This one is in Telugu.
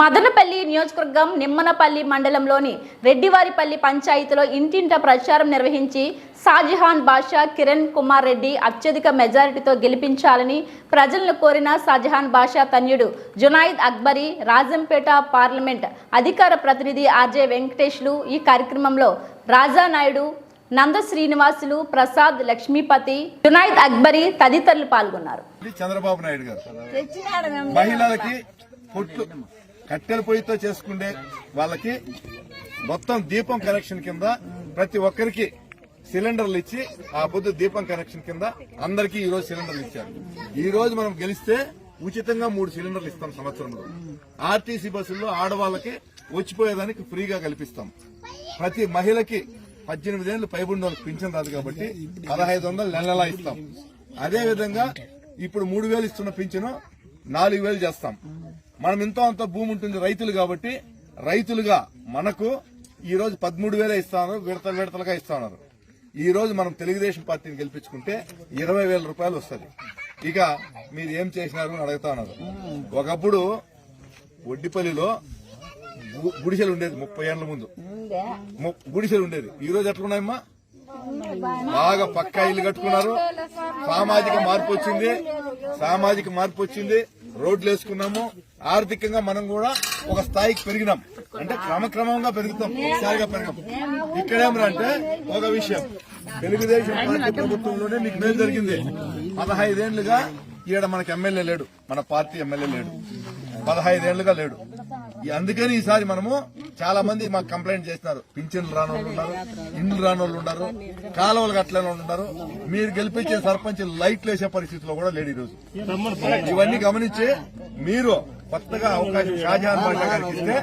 మదనపల్లి నియోజకవర్గం నిమ్మనపల్లి మండలంలోని రెడ్డివారిపల్లి పంచాయతీలో ఇంటింట ప్రచారం నిర్వహించి షాజహాన్ బాషా కిరణ్ కుమార్ రెడ్డి అత్యధిక మెజారిటీతో గెలిపించాలని ప్రజలను కోరిన షాజహాన్ బాషా తన్యుడు జునాయిద్ అక్బరీ రాజంపేట పార్లమెంట్ అధికార ప్రతినిధి ఆర్జే వెంకటేష్లు ఈ కార్యక్రమంలో రాజానాయుడు నంద శ్రీనివాసులు ప్రసాద్ లక్ష్మీపతి జునాయిద్ అక్బరీ తదితరులు పాల్గొన్నారు. ఇది చంద్రబాబు నాయుడు గారు. మహిళలకి పొట్లు కట్టెల పొయ్యితో చేసుకునే వాళ్ళకి మొత్తం దీపం కనెక్షన్ కింద ప్రతి ఒక్కరికి సిలిండర్లు ఇచ్చి ఆ పొద్దు దీపం కనెక్షన్ కింద అందరికీ ఈ రోజు సిలిండర్లు ఇచ్చారు. ఈ రోజు మనం గెలిస్తే ఉచితంగా మూడు సిలిండర్లు ఇస్తాం సంవత్సరంలో. ఆర్టీసీ బస్సుల్లో ఆడవాళ్ళకి వచ్చిపోయేదానికి ఫ్రీగా కల్పిస్తాం. ప్రతి మహిళకి పద్దెనిమిదేళ్ళు పైబడి వాళ్ళకి పింఛన్ రాదు కాబట్టి పదహైదు వందలు నెల నెలా ఇస్తాం. అదే విధంగా ఇప్పుడు మూడు వేలు ఇస్తున్న పింఛను నాలుగు వేలు చేస్తాం. మనం ఎంతో అంత భూమి ఉంటుంది రైతులు కాబట్టి రైతులుగా మనకు ఈ రోజు పదమూడు వేలే ఇస్తాను విడతలు విడతలుగా ఇస్తున్నారు. ఈ రోజు మనం తెలుగుదేశం పార్టీని గెలిపించుకుంటే ఇరవై వేల రూపాయలు వస్తుంది. ఇక మీరు ఏం చేసినారు అని అడుగుతా ఉన్నారు. ఒకప్పుడు ఒడ్డిపల్లిలో గుడిసెలు ఉండేది ముప్పై ఏళ్ళ ముందు. గుడిసెలు ఉండేది. ఈ రోజు ఎట్లున్నాయమ్మా? బాగా పక్కా ఇల్లు కట్టుకున్నారు. సామాజిక మార్పు వచ్చింది. సామాజిక మార్పు వచ్చింది. రోడ్లు వేసుకున్నాము. ఆర్థికంగా మనం కూడా ఒక స్థాయికి పెరిగినాం. అంటే క్రమక్రమంగా పెరుగుతాం. ఒకసారిగా పెరిగినాం ఇక్కడేమరా అంటే ఒక విషయం. తెలుగుదేశం పార్టీ ప్రభుత్వంలోనే మీకు మేలు జరిగింది. పదహైదేళ్ళుగా ఈడ మనకి ఎమ్మెల్యే లేడు. మన పార్టీ ఎమ్మెల్యే లేడు. పదహైదేళ్ళుగా లేడు. అందుకని ఈసారి మనము చాలా మంది మాకు కంప్లైంట్ చేస్తున్నారు. పింఛన్లు రాని వాళ్ళు ఉన్నారు ఇండ్లు రాని వాళ్ళు ఉన్నారు కాలువలు కట్టలేని వాళ్ళు ఉన్నారు. మీరు గెలిపించే సర్పంచ్ లైట్లు వేసే పరిస్థితిలో కూడా లేడు ఈరోజు. రోజు ఇవన్నీ గమనించి మీరు కొత్తగా అవకాశం షాజహాన్ బాషా గారికి ఇస్తే